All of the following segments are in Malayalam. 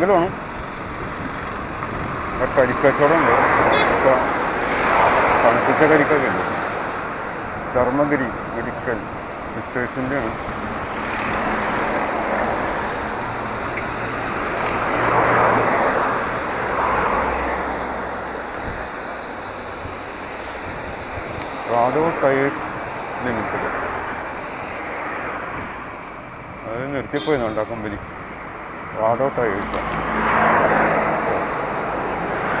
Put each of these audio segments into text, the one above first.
കോതമംഗലമാണ് ഇവിടെ കരിക്കച്ചവടം ഉണ്ട് ഒക്കെ തണുപ്പിച്ച കരിക്കൊക്കെ ഉണ്ട്. ധർമ്മഗിരി മെഡിക്കൽ സിസ്റ്റേഴ്സിന്റെ ആണ് റാഡോ ടയേഴ്സ് ലിമിറ്റഡ്. അത് നിർത്തിപ്പോയി കമ്പനി. റാഡോ ടയേഴ്സ്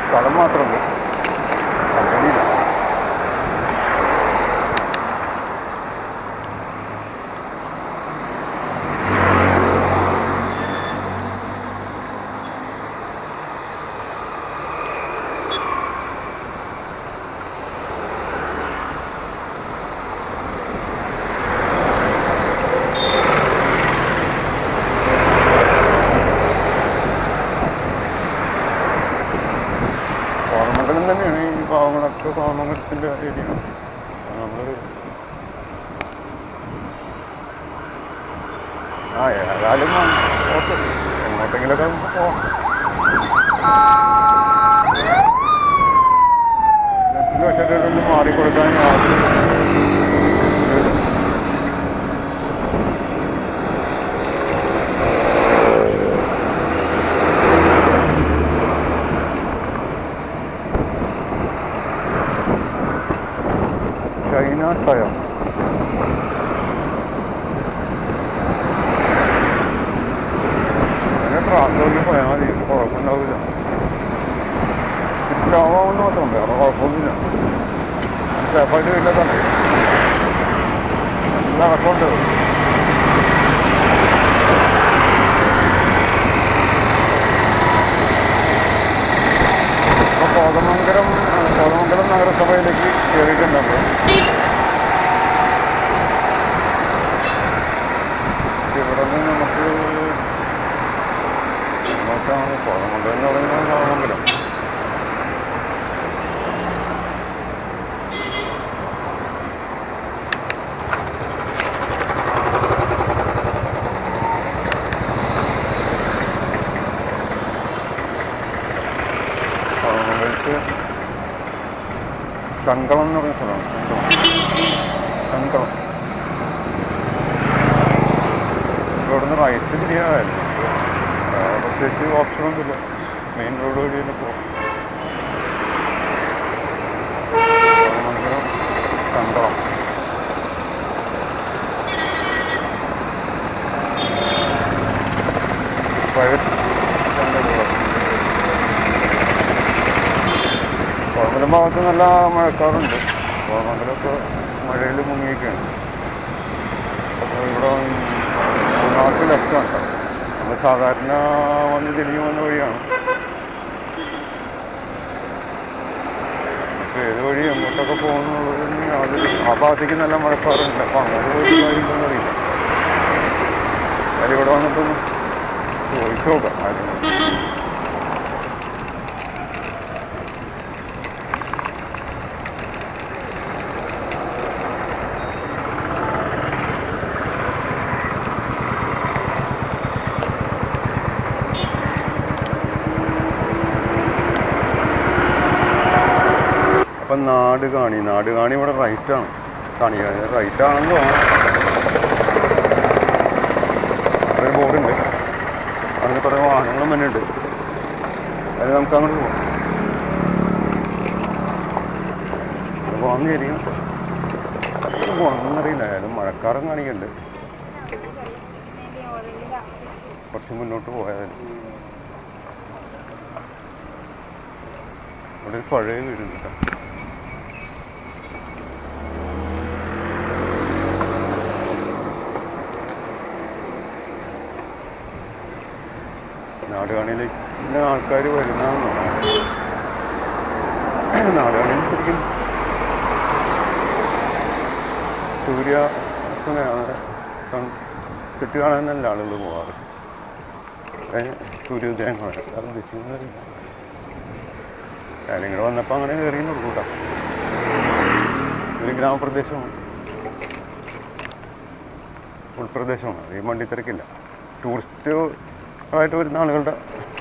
സ്ഥലം മാത്രമുണ്ട് കമ്പനിയില്ല കോതമംഗലം തന്നെയാണ് ഈ പാവങ്ങളൊക്കെ കോതമംഗലത്തിന്റെ ഏരിയ നമ്മൾ ആ ഏതായാലും ഓക്കെ. എങ്ങോട്ടെങ്കിലൊക്കെ പോവാം. മാറിക്കൊടുക്കാൻ ആദ്യം ചൈന തിരിച്ചാവാമെന്ന് മാത്രം വേറെ കുഴപ്പമൊന്നുമില്ല. സേഫായിട്ട് വീട്ടിലെ തന്നെ നല്ല ഇറക്കമുണ്ട് ഇപ്പോൾ കോതമംഗലം കോതമംഗലം നഗരസഭയിലേക്ക് കയറിയിട്ടുണ്ടല്ലോ ഇവിടെ നിന്ന് നമുക്ക് എങ്ങോട്ടാണ് കോതമംഗലം എന്ന് പറയുന്നത് കോതമംഗലം കോതമംഗലത്ത് കങ്കളം എന്ന് പറയുന്ന സ്ഥലമാണ് കങ്കളം ഇവിടുന്ന് റൈറ്റ് തിരിയാതായിരുന്നു പ്രത്യേകിച്ച് ഓപ്ഷനൊന്നുമില്ല മെയിൻ റോഡ് വഴി തന്നെ പോകാം കങ്കളം കോതമംഗലം ഭാഗത്ത് നല്ല മഴക്കാറുണ്ട്. ഭാഗങ്ങളിലൊക്കെ മഴയിൽ മുങ്ങിയൊക്കെയാണ് അപ്പോൾ ഇവിടെ മൂന്നാർക്ക് ലെഫ്റ്റാണ് നമ്മൾ സാധാരണ വന്ന് തിരിഞ്ഞു വന്ന വഴിയാണ്. അപ്പോൾ ഏത് വഴി എങ്ങോട്ടൊക്കെ പോകുന്നുള്ളതിന് അത് ആ ഭാഗത്തേക്ക് നല്ല മഴക്കാറുണ്ട്. അപ്പോൾ അങ്ങോട്ട് കാര്യങ്ങളൊന്നും അറിയില്ല. കാര്യം ഇവിടെ വന്നിട്ടൊന്ന് ചോദിച്ചു നോക്കാം. കാര്യങ്ങൾ അപ്പം നാട് കാണി നാട് കാണി ഇവിടെ റൈറ്റാണ് കാണി റൈറ്റ് ആണെന്ന് തോന്നുന്നു. ഒരു ബോർഡുണ്ട്. അതിന് കുറേ വാഹനങ്ങളും തന്നെ ഉണ്ട്. അത് നമുക്ക് അങ്ങോട്ട് പോകാം പോകാൻ ശരിക്കും പോകണമെന്നറിയില്ല ഏതായാലും മഴക്കാറും കാണിക്കണ്ട്. കുറച്ച് മുന്നോട്ട് പോയാലും ഇവിടെ പഴയ വീടുണ്ട് കേട്ടോ. നാടുകാണിയിലേക്ക് ആൾക്കാർ വരുന്ന നാടുകാണിയിൽ ശരിക്കും സൂര്യ അസ്തമയാണ് സൺ സെറ്റ് തന്നെ ആളുകൾ പോകാറ് സൂര്യോദയം കാണാൻ ഉദ്ദേശിക്കുന്നത് കാര്യങ്ങൾ വന്നപ്പോൾ അങ്ങനെ കയറി കൊടുക്കൂട്ടാ ഒരു ഗ്രാമപ്രദേശമാണ്. ഉൾപ്രദേശമാണ്. ഈ വണ്ടി തിരക്കില്ല ടൂറിസ്റ്റ് ആയിട്ട് വരുന്ന ആളുകളുടെ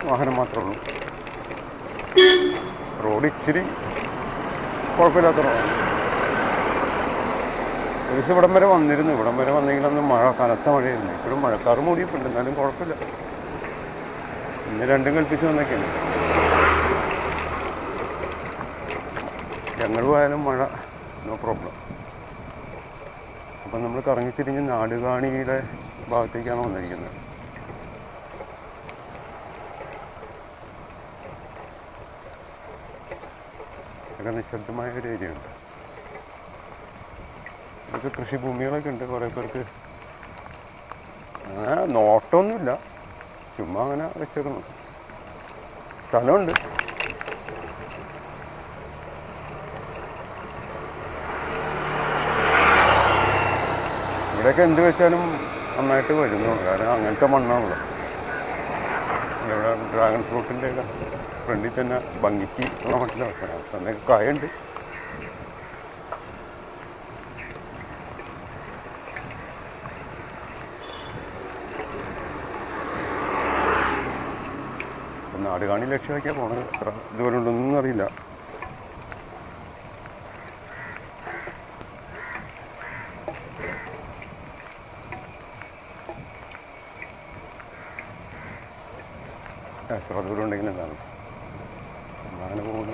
വാഹനം മാത്രമേ ഉള്ളൂ. റോഡ് ഇച്ചിരി കുഴപ്പമില്ലാത്ത റോഡാണ്. ഇവിടം വരെ വന്നിരുന്നു. ഇവിടം വരെ വന്നെങ്കിൽ അന്ന് മഴ കനത്ത മഴയായിരുന്നു. ഇപ്പോഴും മഴക്കാറ് മൂടിയിട്ടുണ്ട്. എന്നാലും കുഴപ്പമില്ല. ഇന്ന് രണ്ടും കൽപ്പിച്ച് വന്നൊക്കെയാണ് ഞങ്ങൾ പോയാലും മഴ നോ പ്രോബ്ലം അപ്പം നമ്മൾ കറങ്ങിത്തിരിഞ്ഞ് നാടുകാണിയുടെ ഭാഗത്തേക്കാണ് വന്നിരിക്കുന്നത്. ഒക്കെ നിശബ്ദമായ ഒരു ഏരിയ ഉണ്ട്. ഇതൊക്കെ കൃഷിഭൂമികളൊക്കെ ഉണ്ട് കുറേ പേർക്ക്. അങ്ങനെ നോട്ടമൊന്നുമില്ല ചുമ്മാ അങ്ങനെ വെച്ചേക്കുന്നു. സ്ഥലമുണ്ട്. ഇവിടെയൊക്കെ എന്ത് വെച്ചാലും നന്നായിട്ട് വരുന്നു. കാരണം അങ്ങനത്തെ മണ്ണാണല്ലോ ഇവിടെ ഡ്രാഗൺ ഫ്രൂട്ടിന്റെ ഫ്രണ്ടിൽ തന്നെ ഭംഗിക്ക് ഉള്ള മട്ടിലാണ് അന്നൊക്കെ കായുണ്ട്. നാട് കാണി ലക്ഷ്യം ലക്ഷ്യമാക്കിയാൽ പോണത്. എത്ര ഇതുപോലെ ഉണ്ടെന്നൊന്നും അറിയില്ല. എത്ര ദൂരം ഉണ്ടെങ്കിലും എന്താണ് അങ്ങനെ പോകുന്നു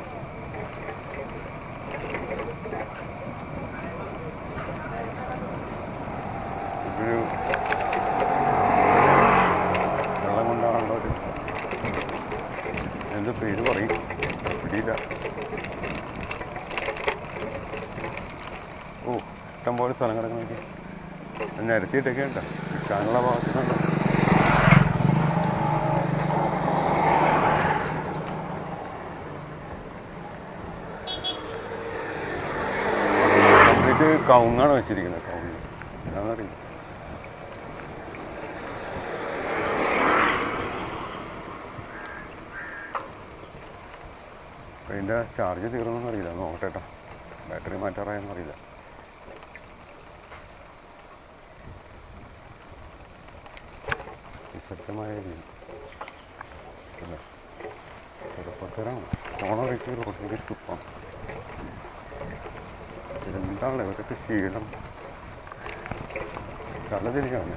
ഇതൊരു വെള്ളം കൊണ്ടാണുള്ള ഒരു എന്ത് പേര് പറയും പിടിയില്ല ഓ ഇഷ്ടംപോലെ സ്ഥലം കിടക്കുന്നൊക്കെ നിരത്തിയിട്ടൊക്കെ ഉണ്ടോ? വിൽക്കാനുള്ള ഭാഗത്തുനിന്നുണ്ടോ കംപ്ലീറ്റ് കവുങ്ങാണ് വെച്ചിരിക്കുന്നത് കവുങ്ങ്. എന്താണെന്നറിയില്ല. അതിന്റെ ചാർജ് തീർന്നൊന്നും അറിയില്ല. നോക്കട്ടെ കേട്ടോ ബാറ്ററി മാറ്റാറായെന്ന് രീതി അല്ലേ ചെറുപ്പക്കാരാണ്. ഓണറേക്ക് റോഡിലേക്ക് തുപ്പാണ് എന്താണ് ഇവരൊക്കെ ശീലം കള്ളതിരിക്കാണ്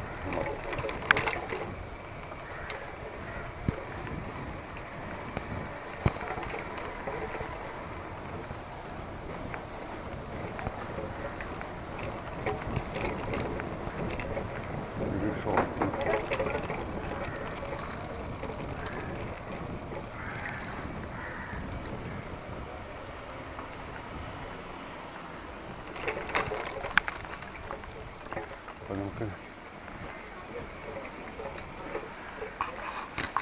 ഒരു ഷോപ്പ് അപ്പോൾ നമുക്ക്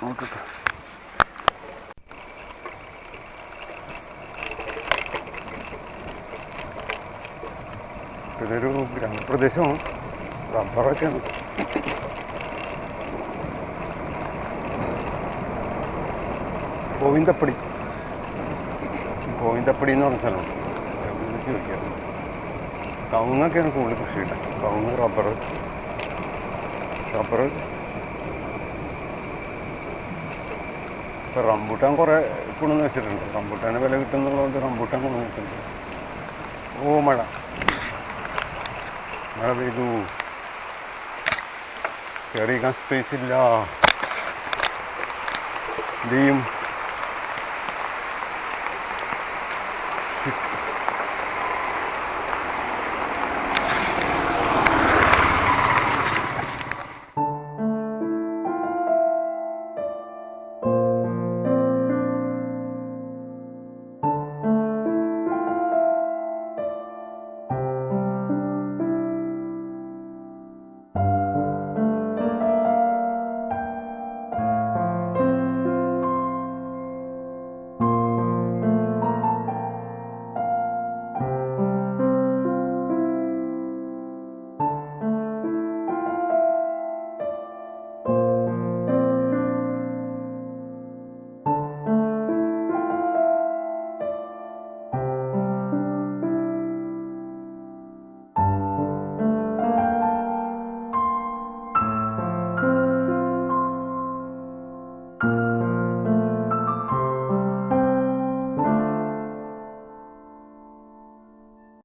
നോക്കട്ടെ. ഇതൊരു ഗ്രാമപ്രദേശമാണ്. റബ്ബറൊക്കെയാണ് ഗോവിന്ദപ്പടി. ഗോവിന്ദപ്പടി എന്ന് പറഞ്ഞ സ്ഥലമാണ് കവുങ്ങൊക്കെയാണ് കൂടുതൽ കൃഷി ചെയ്യുന്നത് കവുങ്ങ് റബ്ബർ റബ്ബർ ഇപ്പം റംബൂട്ടാൻ കുറേ കൊണ്ടുവന്ന് വെച്ചിട്ടുണ്ട്. റംബൂട്ടാന് വില കിട്ടുന്നുള്ളതുകൊണ്ട് റംബൂട്ടാൻ കൊണ്ടുവന്ന് വെച്ചിട്ടുണ്ട്. ഓ മഴ. മഴ പെയ്തു. കയറിയിരിക്കാൻ സ്പേസ് ഇല്ല. എന്ത്